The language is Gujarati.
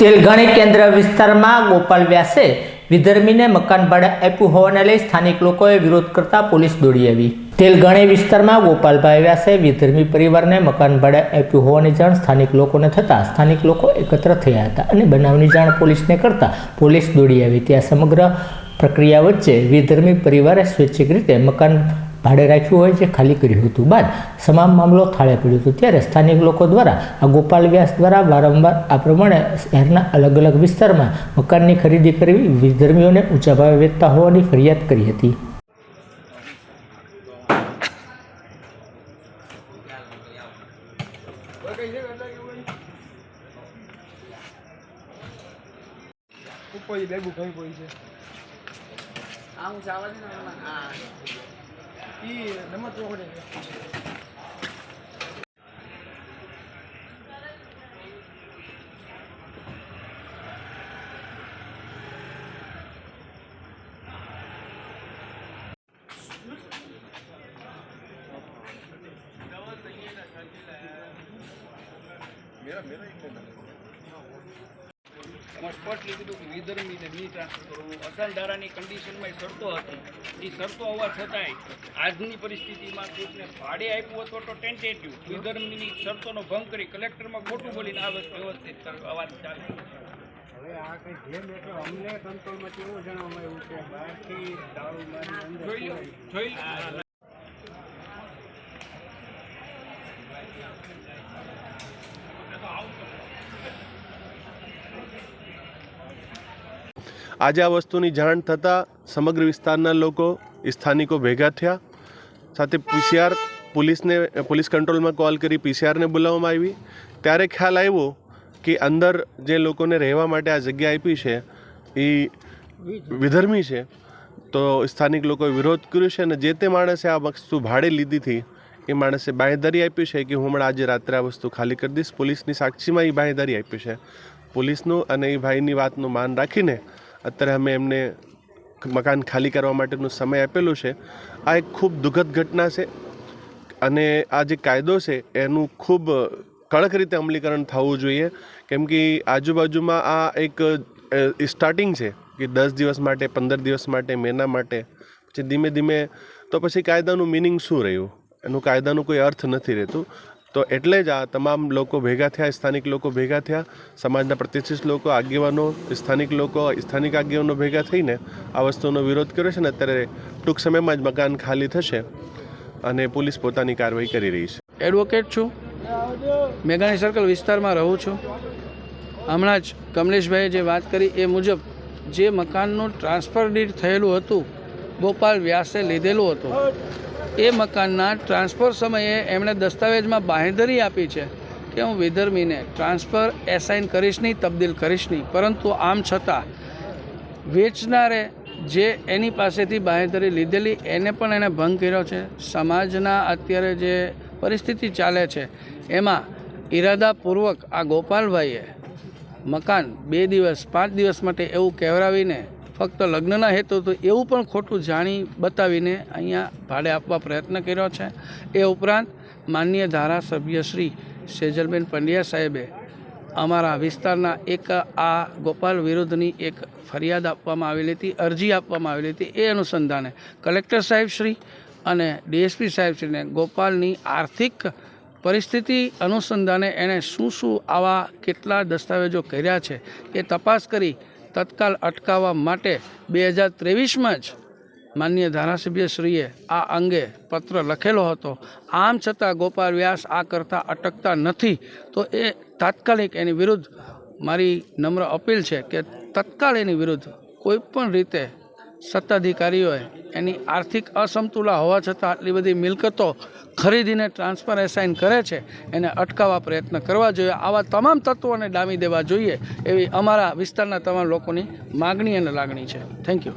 તેલઘણી કેન્દ્ર વિસ્તારમાં ગોપાલ વ્યાસે વિધર્મીને મકાન ભાડે આપ્યું હોવાને લઈ સ્થાનિક લોકોએ વિરોધ કરતા પોલીસ દોડી આવી. તેલઘણી વિસ્તારમાં ગોપાલભાઈ વ્યાસે વિધર્મી પરિવારને મકાન ભાડે આપ્યું હોવાની જાણ સ્થાનિક લોકોને થતાં સ્થાનિક લોકો એકત્ર થયા હતા અને બનાવની જાણ પોલીસને કરતા પોલીસ દોડી આવી. ત્યાં સમગ્ર પ્રક્રિયા વચ્ચે વિધર્મી પરિવારે સ્વૈચ્છિક રીતે મકાન ભાડે રાખ્યું હોય છે ખાલી કર્યું હતું. બાદ તમામ મામલો થાળે પડ્યો હતો. ત્યારે સ્થાનિક લોકો દ્વારા આ ગોપાલ વ્યાસ દ્વારા વારંવાર આ પ્રમાણે શહેરના અલગ અલગ વિસ્તારમાં મકાનની ખરીદી કરવી વિધર્મીઓને ઊંચા ભાવે વેચતા હોવાની ફરિયાદ કરી હતી. ઉપર બેગું કઈ કોઈ છે. આમ જવા દે ને આમાં. એમાં સ્પષ્ટ લીધું કે વિધર્મીને નહીં ટ્રાન્સફર કરવું. અસલધારાની કન્ડિશનમાં એ શરતો હતી. એ શરતો હોવા છતાંય આજની પરિસ્થિતિમાં કોઈકને ભાડે આપ્યું હતો તો ટેન્ટેટિવ વિધર્મીની શરતોનો ભંગ કરી કલેક્ટરમાં ખોટું બોલીને આ વ્યવસ્થિત વાત ચાલે હવે આ કઈ જે મેટર અમને કંટ્રોલમાં કેવું જણાવવામાં આવ્યું છે? બહારથી દારૂ જોઈ લો જોઈ લો આજે આ વસ્તુની જાણ થતાં સમગ્ર વિસ્તારના લોકો સ્થાનિકો ભેગા થયા. સાથે પીસીઆર પોલીસને, પોલીસ કંટ્રોલમાં કોલ કરી પીસીઆરને બોલાવવામાં આવી. ત્યારે ખ્યાલ આવ્યો કે અંદર જે લોકોને રહેવા માટે આ જગ્યા આપી છે, એ વિધર્મી છે. તો સ્થાનિક લોકોએ વિરોધ કર્યો છે અને જે તે માણસે આ વસ્તુ ભાડે લીધી હતી, એ માણસે બાંયધરી આપી છે કે હું હમણાં આજે રાત્રે આ વસ્તુ ખાલી કરી દઈશ. પોલીસની સાક્ષીમાં એ બાંયધરી આપી છે. પોલીસનું અને એ ભાઈની વાતનું માન રાખીને અત્યારે અમે એમને મકાન ખાલી કરવા માટેનો સમય આપેલો છે. આ એક ખૂબ દુઃખદ ઘટના છે અને આ જે કાયદો છે એનું ખૂબ કડક રીતે અમલીકરણ થવું જોઈએ. કેમ કે આજુબાજુમાં આ એક સ્ટાર્ટિંગ છે કે દસ દિવસ માટે, પંદર દિવસ માટે, મહિના માટે, પછી ધીમે ધીમે તો પછી કાયદાનું મિનિંગ શું રહ્યું? એનું કાયદાનું કોઈ અર્થ નથી રહેતું. તો એટલે જ આ તમામ લોકો ભેગા થયા, સ્થાનિક લોકો ભેગા થયા, સમાજના પ્રતિષ્ઠિત લોકો, આગેવાનો, સ્થાનિક લોકો, સ્થાનિક આગેવાનો ભેગા થઈને આ વસ્તુનો વિરોધ કર્યો છે ને અત્યારે ટૂંક સમયમાં જ મકાન ખાલી થશે અને પોલીસ પોતાની કાર્યવાહી કરી રહી છે. એડવોકેટ છું. મેઘાણી સર્કલ વિસ્તારમાં રહું છું. હમણાં જ કમલેશભાઈએ જે વાત કરી એ મુજબ જે મકાનનું ટ્રાન્સફર ડીડ થયેલું હતું, ગોપાલ વ્યાસે લીધેલું હતું. એ મકાનના ટ્રાન્સફર સમયે એમણે દસ્તાવેજમાં બાંહેધરી આપી છે કે હું વિધર્મીને ટ્રાન્સફર એસાઇન કરીશ નહીં, તબદીલ કરીશ નહીં. પરંતુ આમ છતાં વેચનારે જે એની પાસેથી બાંહેધરી લીધેલી, એને પણ એણે ભંગ કર્યો છે. સમાજના અત્યારે જે પરિસ્થિતિ ચાલે છે, એમાં ઈરાદાપૂર્વક આ ગોપાલભાઈએ મકાન બે દિવસ, પાંચ દિવસ માટે એવું કહેવરાવીને ફક્ત લગ્નના હેતુ તો એવું પણ ખોટું જાણી બતાવીને અહીંયા ભાડે આપવા પ્રયત્ન કર્યો છે. એ ઉપરાંત માનનીય ધારાસભ્ય શ્રી સેજલબેન પંડ્યા સાહેબે અમારા વિસ્તારના એક આ ગોપાલ વિરુદ્ધની એક ફરિયાદ આપવામાં આવેલી હતી, અરજી આપવામાં આવેલી હતી એ અનુસંધાને કલેક્ટર સાહેબ શ્રી અને ડીએસપી સાહેબ શ્રીને ગોપાલની આર્થિક પરિસ્થિતિ અનુસંધાને એણે શું શું આવા કેટલા દસ્તાવેજો કર્યા છે એ તપાસ કરી તત્કાલ અટકાવવા માટે બે હજાર ત્રેવીસમાં જ માનનીય ધારાસભ્યશ્રીએ આ અંગે પત્ર લખેલો હતો. આમ છતાં ગોપાલ વ્યાસ આ કરતાં અટકતા નથી. તો એ તાત્કાલિક એની વિરુદ્ધ મારી નમ્ર અપીલ છે કે તત્કાલ એની વિરુદ્ધ કોઈપણ રીતે સત્તાધિકારીઓએ એની આર્થિક અસમતુલા હોવા છતાં આટલી બધી મિલકતો ખરીદીને ટ્રાન્સફર એસાઇન કરે છે, એને અટકાવવા પ્રયત્ન કરવા જોઈએ. આવા તમામ તત્વોને ડામી દેવા જોઈએ એવી અમારા વિસ્તારના તમામ લોકોની માગણી અને લાગણી છે. Thank you